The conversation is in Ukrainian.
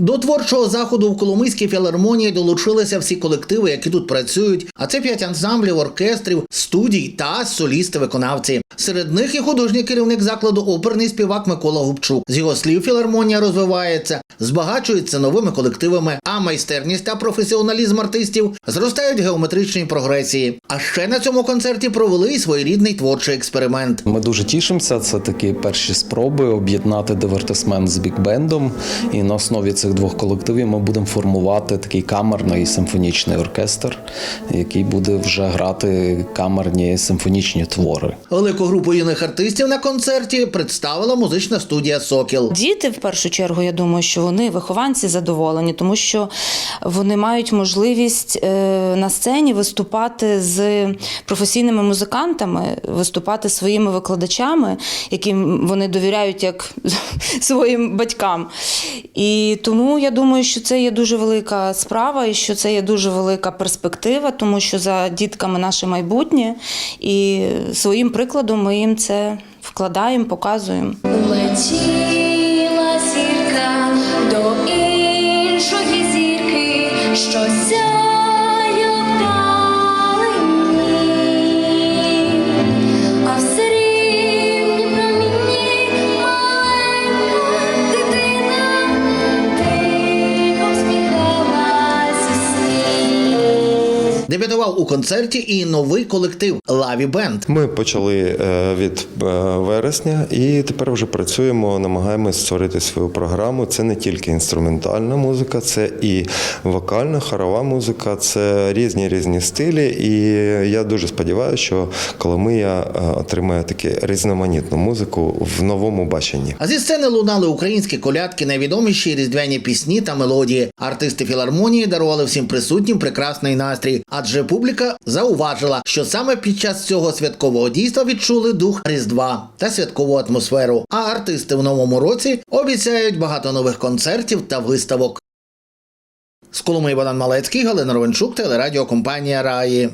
До творчого заходу в Коломийській філармонії долучилися всі колективи, які тут працюють. А це п'ять ансамблів, оркестрів, студій та солісти-виконавці. Серед них і художній керівник закладу оперний співак Микола Губчук. З його слів, філармонія розвивається, збагачується новими колективами, а майстерність та професіоналізм артистів зростають в геометричній прогресії. А ще на цьому концерті провели й своєрідний творчий експеримент. Ми дуже тішимося. Це такі перші спроби об'єднати дивертисмент з бікбендом. І на основі цих двох колективів ми будемо формувати такий камерний симфонічний оркестр, який буде вже грати камерні симфонічні твори. Велику групу юних артистів на концерті представила музична студія Сокіл. Діти, в першу чергу, я думаю, що вони вихованці задоволені, тому що вони мають можливість е, на сцені виступати з професійними музикантами, виступати своїми викладачами, яким вони довіряють як своїм батькам. І тому я думаю, що це є дуже велика справа, і що це є дуже велика перспектива, тому що за дітками наше майбутнє, і своїм прикладом ми їм це вкладаємо, показуємо. Дебютував у концерті і новий колектив Лаві Бенд. Ми почали е, від е, вересня і тепер вже працюємо, намагаємось створити свою програму. Це не тільки інструментальна музика, це і вокальна, хорова музика, це різні різні стилі. І я дуже сподіваюся, що Коломия е, отримає таку різноманітну музику в новому баченні. А зі сцени лунали українські колядки, найвідоміші різдвяні пісні та мелодії. Артисти філармонії дарували всім присутнім прекрасний настрій, адже публіка зауважила, що саме під час цього святкового дійства відчули дух Різдва та святкову атмосферу. А артисти в новому році обіцяють багато нових концертів та виставок. З Коломиї Богдан Малецький, Галина Ровенчук, телерадіокомпанія Раї.